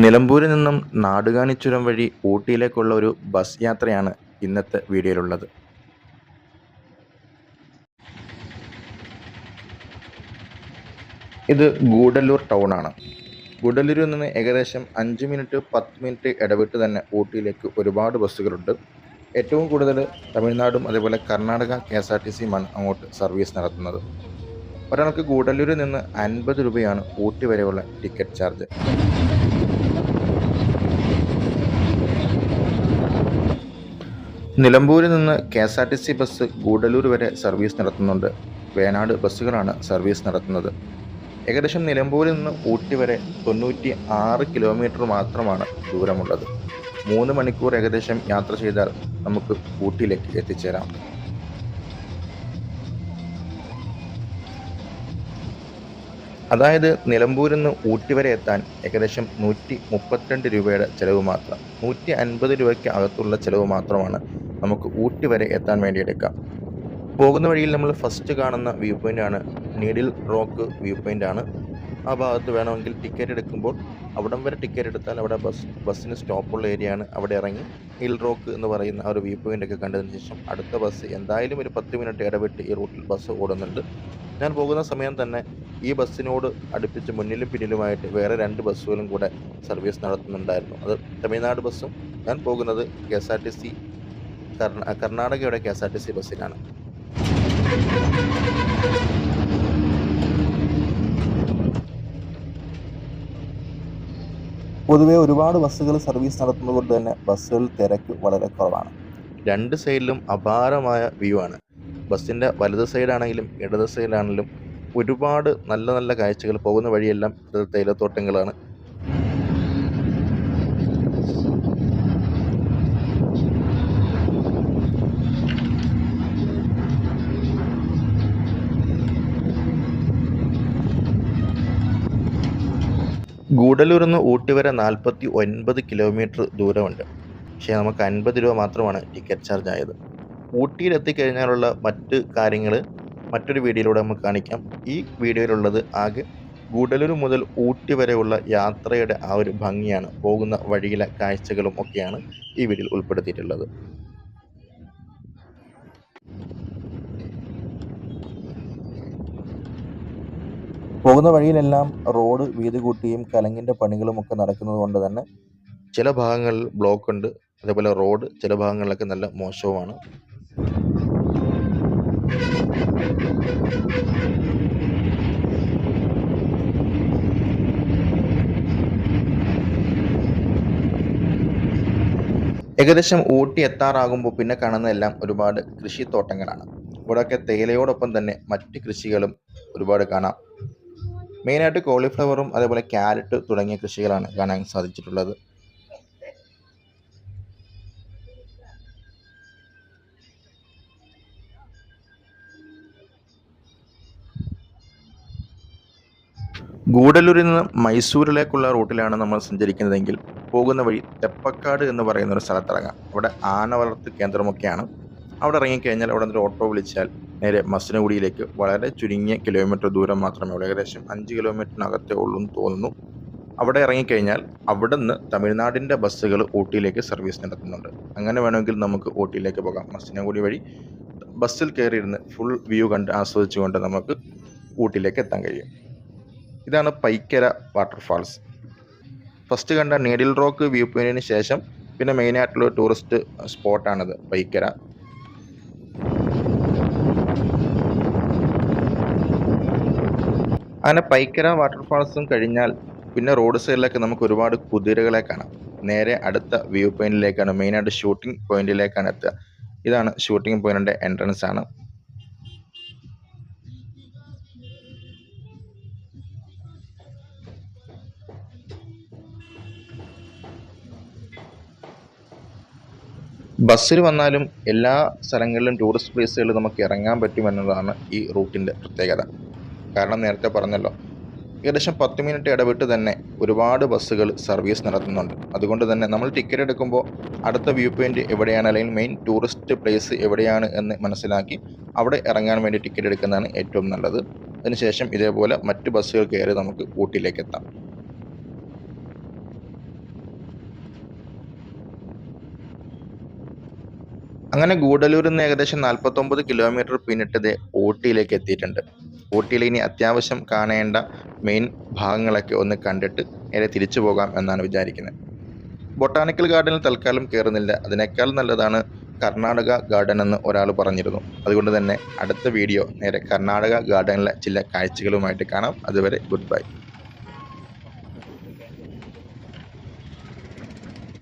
നിലമ്പൂരിൽ നിന്നും നാടുകാണി ചുരം വഴി ഊട്ടിയിലേക്കുള്ള ഒരു ബസ് യാത്രയാണ് ഇന്നത്തെ വീഡിയോയിലുള്ളത്. ഇത് ഗൂഡല്ലൂർ ടൗണാണ് ഗൂഡല്ലൂരിൽ നിന്ന് ഏകദേശം അഞ്ച് മിനിറ്റ് പത്ത് മിനിറ്റ് ഇടവിട്ട് തന്നെ ഊട്ടിയിലേക്ക് ഒരുപാട് ബസ്സുകളുണ്ട്. ഏറ്റവും കൂടുതൽ തമിഴ്നാടും അതേപോലെ Karnataka K S R T സിയുമാണ് അങ്ങോട്ട് സർവീസ് നടത്തുന്നത്. ഒരാൾക്ക് ഗൂഡല്ലൂരിൽ നിന്ന് അൻപത് രൂപയാണ് ഊട്ടി വരെയുള്ള ടിക്കറ്റ് ചാർജ്. നിലമ്പൂരിൽ നിന്ന് K S R T C bus Gudalur വരെ സർവീസ് നടത്തുന്നുണ്ട്. വേണാട് ബസ്സുകളാണ് സർവീസ് നടത്തുന്നത്. ഏകദേശം നിലമ്പൂരിൽ നിന്ന് ഊട്ടി വരെ തൊണ്ണൂറ്റി ആറ് കിലോമീറ്റർ മാത്രമാണ് ദൂരമുള്ളത്. മൂന്ന് മണിക്കൂർ ഏകദേശം യാത്ര ചെയ്താൽ നമുക്ക് ഊട്ടിയിലേക്ക് എത്തിച്ചേരാം. അതായത് നിലമ്പൂരിൽ നിന്ന് ഊട്ടി വരെ എത്താൻ ഏകദേശം നൂറ്റി മുപ്പത്തിരണ്ട് രൂപയുടെ ചിലവ് മാത്രം നൂറ്റി അൻപത് രൂപയ്ക്ക് അകത്തുള്ള ചിലവ് മാത്രമാണ് നമുക്ക് ഊട്ടി വരെ എത്താൻ വേണ്ടി എടുക്കാം. പോകുന്ന വഴിയിൽ നമ്മൾ ഫസ്റ്റ് കാണുന്ന വ്യൂ ആണ് നീഡിൽ റോക്ക് വ്യൂ ആണ്. ആ ഭാഗത്ത് വേണമെങ്കിൽ ടിക്കറ്റ് എടുക്കുമ്പോൾ അവിടം വരെ ടിക്കറ്റ് എടുത്താൽ അവിടെ ബസ് ബസ്സിന് സ്റ്റോപ്പുള്ള ഏരിയ ആണ്. അവിടെ ഇറങ്ങി ഹിൽ റോക്ക് എന്ന് പറയുന്ന ആ ഒരു വ്യൂ പോയിന്റ് ഒക്കെ കണ്ടതിന് ശേഷം അടുത്ത ബസ് എന്തായാലും ഒരു പത്ത് മിനിറ്റ് ഇടവിട്ട് ഈ റൂട്ടിൽ ബസ് ഓടുന്നുണ്ട്. ഞാൻ പോകുന്ന സമയം തന്നെ ഈ ബസ്സിനോട് അടുപ്പിച്ച് മുന്നിലും പിന്നിലുമായിട്ട് വേറെ രണ്ട് ബസ്സുകളും കൂടെ സർവീസ് നടത്തുന്നുണ്ടായിരുന്നു. അത് തമിഴ്നാട് ബസ്സും ഞാൻ പോകുന്നത് K S R T C കർണാടകയുടെ K S R T C ബസ്സിലാണ് പൊതുവെ ഒരുപാട് ബസ്സുകൾ സർവീസ് നടത്തുന്നതുകൊണ്ട് തന്നെ ബസ്സുകളിൽ തിരക്ക് വളരെ കുറവാണ്. രണ്ട് സൈഡിലും അപാരമായ വ്യൂ ആണ്. ബസ്സിന്റെ വലത് സൈഡാണെങ്കിലും ഇടത് സൈഡാണെങ്കിലും ഒരുപാട് നല്ല നല്ല കാഴ്ചകൾ പോകുന്ന വഴിയെല്ലാം തേയിലത്തോട്ടങ്ങളാണ്. ഗൂഡല്ലൂർ നിന്ന് ഊട്ടി വരെ നാൽപ്പത്തി ഒൻപത് കിലോമീറ്റർ ദൂരമുണ്ട്. പക്ഷേ നമുക്ക് അൻപത് രൂപ മാത്രമാണ് ടിക്കറ്റ് ചാർജ് ആയത് ഊട്ടിയിൽ എത്തിക്കഴിഞ്ഞാലുള്ള മറ്റ് കാര്യങ്ങൾ മറ്റൊരു വീഡിയോയിലൂടെ നമുക്ക് കാണിക്കാം. ഈ വീഡിയോയിലുള്ളത് ആകെ ഗൂഡല്ലൂർ മുതൽ ഊട്ടി വരെയുള്ള യാത്രയുടെ ആ ഒരു ഭംഗിയാണ്. പോകുന്ന വഴിയിലെ കാഴ്ചകളും ഒക്കെയാണ് ഈ വീഡിയോയിൽ ഉൾപ്പെടുത്തിയിട്ടുള്ളത്. പോകുന്ന വഴിയിലെല്ലാം റോഡ് വീതി കൂട്ടിയും കലങ്ങിന്റെ പണികളും ഒക്കെ നടക്കുന്നത് കൊണ്ട് തന്നെ ചില ഭാഗങ്ങളിൽ ബ്ലോക്ക് ഉണ്ട് അതേപോലെ റോഡ് ചില ഭാഗങ്ങളിലൊക്കെ നല്ല മോശവുമാണ്. ഏകദേശം ഊട്ടി എത്താറാകുമ്പോൾ പിന്നെ കാണുന്നതെല്ലാം ഒരുപാട് കൃഷിത്തോട്ടങ്ങളാണ്. ഇവിടെയൊക്കെ തേയിലയോടൊപ്പം തന്നെ മറ്റ് കൃഷികളും ഒരുപാട് കാണാം. മെയിനായിട്ട് കോളിഫ്ലവറും അതേപോലെ ക്യാരറ്റ് തുടങ്ങിയ കൃഷികളാണ് കാണാൻ സാധിച്ചിട്ടുള്ളത്. ഗൂഡല്ലൂരിൽ നിന്ന് മൈസൂരിലേക്കുള്ള റൂട്ടിലാണ് നമ്മൾ സഞ്ചരിക്കുന്നതെങ്കിൽ പോകുന്ന വഴി തെപ്പക്കാട് എന്ന് പറയുന്ന ഒരു സ്ഥലത്തിറങ്ങാം. അവിടെ ആന വളർത്ത് കേന്ദ്രമൊക്കെയാണ്. അവിടെ ഇറങ്ങിക്കഴിഞ്ഞാൽ അവിടെ നിന്ന് ഓട്ടോ വിളിച്ചാൽ നേരെ മസനഗുഡിയിലേക്ക് വളരെ ചുരുങ്ങിയ കിലോമീറ്റർ ദൂരം മാത്രമേ ഉള്ളൂ. ഏകദേശം അഞ്ച് കിലോമീറ്ററിനകത്തേ ഉള്ളൂ എന്ന് തോന്നുന്നു. അവിടെ ഇറങ്ങിക്കഴിഞ്ഞാൽ അവിടെ നിന്ന് തമിഴ്നാടിന്റെ ബസ്സുകൾ ഊട്ടിയിലേക്ക് സർവീസ് നടത്തുന്നുണ്ട്. അങ്ങനെ വേണമെങ്കിൽ നമുക്ക് ഊട്ടിയിലേക്ക് പോകാം. മസനഗുഡി വഴി ബസ്സിൽ കയറിയിരുന്ന് ഫുൾ വ്യൂ കണ്ട് ആസ്വദിച്ചുകൊണ്ട് നമുക്ക് ഊട്ടിയിലേക്ക് എത്താൻ കഴിയും. ഇതാണ് പൈക്കര വാട്ടർഫാൾസ് ഫസ്റ്റ് കണ്ട നീഡിൽ റോക്ക് വ്യൂ പോയിന്റിന് ശേഷം പിന്നെ മെയിനായിട്ടുള്ള ടൂറിസ്റ്റ് സ്പോട്ടാണിത് പൈക്കര. അങ്ങനെ പൈക്കര വാട്ടർഫാൾസും കഴിഞ്ഞാൽ പിന്നെ റോഡ് സൈഡിലൊക്കെ നമുക്ക് ഒരുപാട് കുതിരകളെ കാണാം. നേരെ അടുത്ത വ്യൂ പോയിന്റിലേക്കാണ് മെയിനായിട്ട് ഷൂട്ടിംഗ് പോയിന്റിലേക്കാണ് എത്തുക. ഇതാണ് ഷൂട്ടിംഗ് പോയിന്റിന്റെ എൻട്രൻസ് ആണ്. ബസ്സിൽ വന്നാലും എല്ലാ സ്ഥലങ്ങളിലും ടൂറിസ്റ്റ് പ്ലേസുകളിൽ നമുക്ക് ഇറങ്ങാൻ പറ്റുമെന്നതാണ് ഈ റൂട്ടിന്റെ പ്രത്യേകത. കാരണം നേരത്തെ പറഞ്ഞല്ലോ. ഏകദേശം പത്ത് മിനിറ്റ് ഇടവിട്ട് തന്നെ ഒരുപാട് ബസ്സുകൾ സർവീസ് നടത്തുന്നുണ്ട്. അതുകൊണ്ട് തന്നെ നമ്മൾ ടിക്കറ്റ് എടുക്കുമ്പോൾ അടുത്ത വ്യൂ പോയിന്റ് എവിടെയാണ് അല്ലെങ്കിൽ മെയിൻ ടൂറിസ്റ്റ് പ്ലേസ് എവിടെയാണ് എന്ന് മനസ്സിലാക്കി അവിടെ ഇറങ്ങാൻ വേണ്ടി ടിക്കറ്റ് എടുക്കുന്നതാണ് ഏറ്റവും നല്ലത്. അതിനുശേഷം ഇതേപോലെ മറ്റ് ബസ്സുകൾ കയറി നമുക്ക് ഊട്ടിയിലേക്ക് എത്താം. അങ്ങനെ ഗൂഡല്ലൂരിൽ നിന്ന് ഏകദേശം നാൽപ്പത്തൊമ്പത് കിലോമീറ്റർ പിന്നിട്ടത് ഊട്ടിയിലേക്ക് എത്തിയിട്ടുണ്ട്. ഊട്ടിയിൽ ഇനി അത്യാവശ്യം കാണേണ്ട മെയിൻ ഭാഗങ്ങളൊക്കെ ഒന്ന് കണ്ടിട്ട് നേരെ തിരിച്ചു പോകാം എന്നാണ് വിചാരിക്കുന്നത്. ബൊട്ടാണിക്കൽ ഗാർഡനിൽ തൽക്കാലം കയറുന്നില്ല അതിനേക്കാൾ നല്ലതാണ് കർണാടക ഗാർഡൻ എന്ന് ഒരാൾ പറഞ്ഞിരുന്നു. അതുകൊണ്ട് തന്നെ അടുത്ത വീഡിയോ നേരെ കർണാടക ഗാർഡനിലെ ചില കാഴ്ചകളുമായിട്ട് കാണാം. അതുവരെ ഗുഡ് ബൈ.